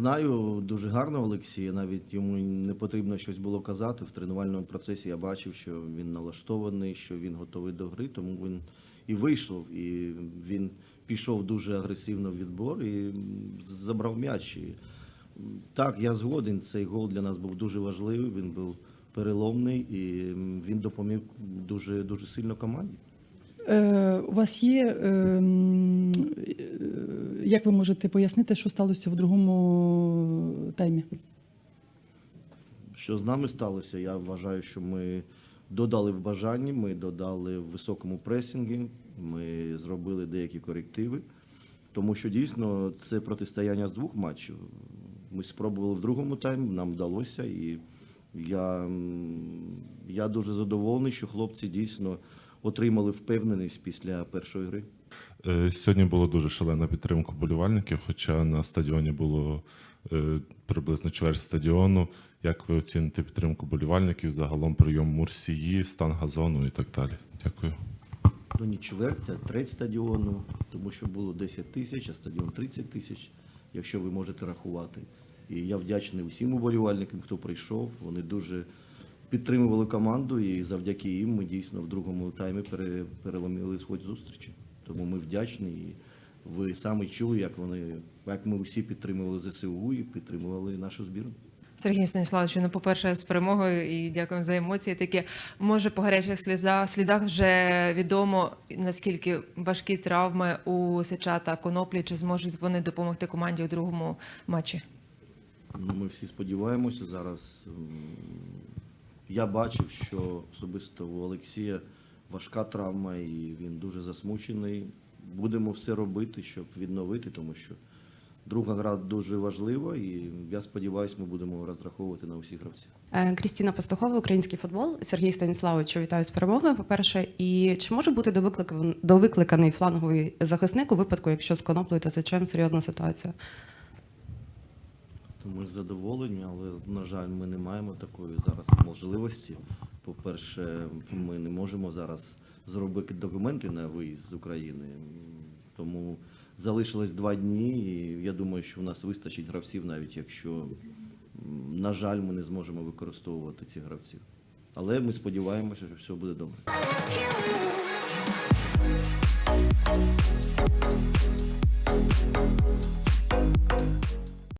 знаю дуже гарно Олексія. Навіть йому не потрібно щось було казати. В тренувальному процесі я бачив, що він налаштований, що він готовий до гри, тому він і вийшов. І він пішов дуже агресивно в відбор і забрав м'яч. Так, я згоден. Цей гол для нас був дуже важливий. Він був переломний і він допоміг дуже дуже сильно команді. Е, у вас є, е, як ви можете пояснити, що сталося в другому таймі? Що з нами сталося? Я вважаю, що ми додали в бажанні, ми додали в високому пресінгі, ми зробили деякі корективи, тому що дійсно це протистояння з двох матчів. Ми спробували в другому таймі, нам вдалося, і я, я дуже задоволений, що хлопці дійсно отримали впевненість після першої гри. Е, Сьогодні було дуже шалена підтримка болівальників, хоча на стадіоні було е, приблизно чверть стадіону. Як ви оціните підтримку болівальників, загалом прийом Мурсії, стан газону і так далі? Дякую. Ну, не чверть, а треть стадіону, тому що було 10 тисяч, а стадіон 30 тисяч, якщо ви можете рахувати. І я вдячний усім уболівальникам, хто прийшов. Вони дуже підтримували команду, і завдяки їм ми дійсно в другому таймі пере- переломили сход зустрічі. Тому ми вдячні. І ви самі чули, як вони, як ми усі підтримували ЗСУ і підтримували нашу збірну. Сергій Станіславович, ну, по-перше, з перемогою і дякуємо за емоції. Такі може по гарячих слізах слідах вже відомо наскільки важкі травми у Сича та Коноплі, чи зможуть вони допомогти команді у другому матчі? Ну, ми всі сподіваємося зараз. Я бачив, що особисто у Олексія важка травма, і він дуже засмучений. Будемо все робити, щоб відновити, тому що друга гра дуже важлива, і я сподіваюся, ми будемо розраховувати на усіх гравців. Е, Крістіна Пастухова, український футбол. Сергій Станіславович, вітаю з перемогою. По-перше, і чи може бути довикликаний, фланговий захисник у випадку, якщо з коноплею та сечем серйозна ситуація? Ми задоволені, але, на жаль, ми не маємо такої зараз можливості. По-перше, ми не можемо зараз зробити документи на виїзд з України. Тому залишилось два дні, і я думаю, що в нас вистачить гравців, навіть якщо, на жаль, ми не зможемо використовувати цих гравців. Але ми сподіваємося, що все буде добре.